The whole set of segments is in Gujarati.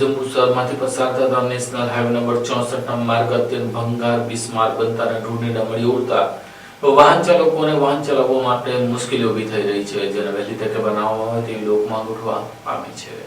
જંબુસરમાંથી પસાર થતા નેશનલ હાઈવે નંબર ચોસઠના માર્ગ અત્યંત ભંગાર, બિસ્માર બનતા અને ધૂળની ડમરી ઉડતા વાહન ચાલકોને વાહન ચલાવવા માટે મુશ્કેલી ઊભી થઈ રહી છે. જેને વહેલી તકે બનાવવામાં આવે તેવી ઉઠવા પામી છે.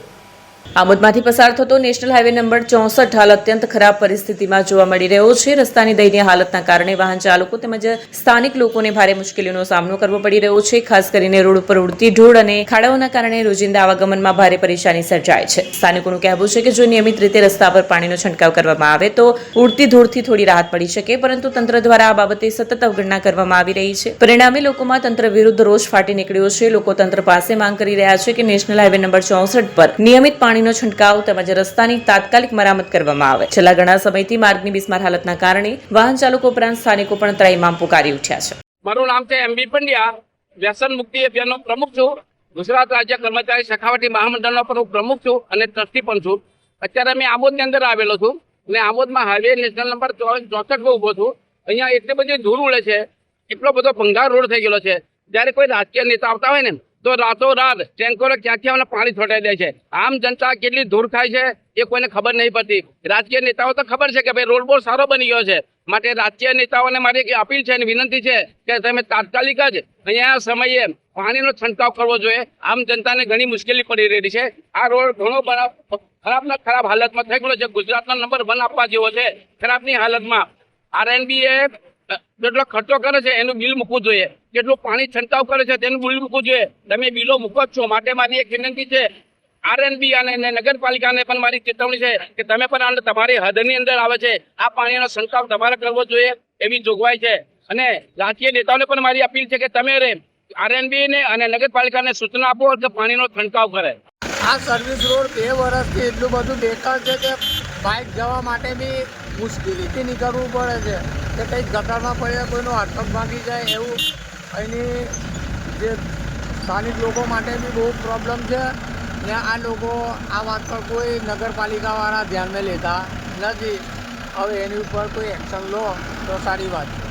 આમોદમાંથી પસાર થતો નેશનલ હાઈવે નંબર ચોસઠ હાલ અત્યંત ખરાબ પરિસ્થિતિમાં જોવા મળી રહ્યો છે. રસ્તાની દયનીય હાલતના કારણે વાહન ચાલકો તેમજ સ્થાનિક લોકોને ભારે મુશ્કેલીનો સામનો કરવો પડી રહ્યો છે. ખાસ કરીને રોડ ઉપર ઉડતી ઢોળ અને ખાડાઓના કારણે રોજિંદા આવાગમનમાં ભારે પરેશાની સર્જાય છે. સ્થાનિકોનું કહેવું છે કે જો નિયમિત રીતે રસ્તા પર પાણીનો છંટકાવ કરવામાં આવે તો ઉડતી ધૂળથી થોડી રાહત પડી શકે, પરંતુ તંત્ર દ્વારા આ બાબતે સતત અવગણના કરવામાં આવી રહી છે. પરિણામે લોકોમાં તંત્ર વિરુદ્ધ રોષ ફાટી નીકળ્યો છે. લોકો તંત્ર પાસે માંગ કરી રહ્યા છે કે નેશનલ હાઈવે નંબર ચોસઠ પર નિયમિત પાણીનો છંટકાવ તેમજ રસ્તાની તાત્કાલિક મરામત કરવામાં આવે. છેલ્લા ઘણા સમયથી માર્ગની બિસ્માર હાલતના કારણે વાહન ચાલકો ઉપરાંત સ્થાનિકો પણ ત્રાઈમામ પુકારી ઉઠ્યા છે. મારું નામ છે એમ બી પંડ્યા. વ્યસન મુક્તિ અભિયાનનો પ્રમુખ છું. ગુજરાત રાજ્ય કર્મચારી સખાવટી મહામંડળનો પણ હું પ્રમુખ છું અને ટ્રસ્ટી પણ છું. અત્યારે મેં આમોદની અંદર આવેલો છું અને આમોદમાં હાઈવે નેશનલ નંબર ચોસઠ પર ઊભો છું. અહીંયા એટલી બધી ધૂળ ઉડે છે. એટલો બધો ભંગાર રોડ થઈ ગયેલો છે. જ્યારે કોઈ રાજકીય નેતા આવતા હોય ને તો રાતોરાત ટેન્કરો ક્યાંથી અમને પાણી છોટાઈ દે છે. આમ જનતા કેટલી દૂર ખાય છે એ કોઈને ખબર નહીં પડતી. રાજકીય નેતાઓ તો ખબર છે કે ભાઈ રોડ બહુ સારો બની ગયો છે. માટે રાજકીય નેતાઓને મારી એક અપીલ છે અને વિનંતી છે કે તમે તાત્કાલિક જ અહીંયા સમયે પાણીનો છંટકાવ કરવો જોઈએ. આમ જનતાને ઘણી મુશ્કેલી પડી રહી છે. આ રોડ ઘણો ખરાબ ના ખરાબ હાલતમાં થઈ ગયો છે. ગુજરાતનો નંબર વન આપવા જેવો છે. ખરાબની હાલતમાં આરએનબીએ જેટલો ખર્ચો કરે છે એનું બિલ મૂકવું જોઈએ. જેટલું પાણી છંટકાવ કરે છે તેનું બિલ મૂકવું જોઈએ. તમે બિલો મૂકો છો. માટે મારી એક વિનંતી છે. આરએનબી અને નગરપાલિકાને પણ મારી ચેતવણી છે કે તમે પણ આ તમારી હદની અંદર આવે છે. આ પાણીનો છંટકાવ તમારે કરવો જોઈએ એવી જોગવાઈ છે. અને રાજકીય નેતાઓને પણ મારી અપીલ છે કે તમે આરએનબી ને અને નગરપાલિકાને સૂચના આપો કે પાણીનો છંટકાવ કરે. આ સર્વિસ રોડ બે વર્ષથી એટલું બધું બેકાર છે કે બાઇક જવા માટે બી મુશ્કેલીથી નીકળવું પડે છે. કે કંઈક ગટરમાં પડે કોઈનો હાથ પગ ભાંગી જાય એવું. અહીંની જે સ્થાનિક લોકો માટે બી બહુ પ્રોબ્લેમ છે. ને આ લોકો આ વાત પર કોઈ નગરપાલિકાવાળા ધ્યાનમાં લેતા નથી. હવે એની ઉપર કોઈ એક્શન લો તો સારી વાત છે.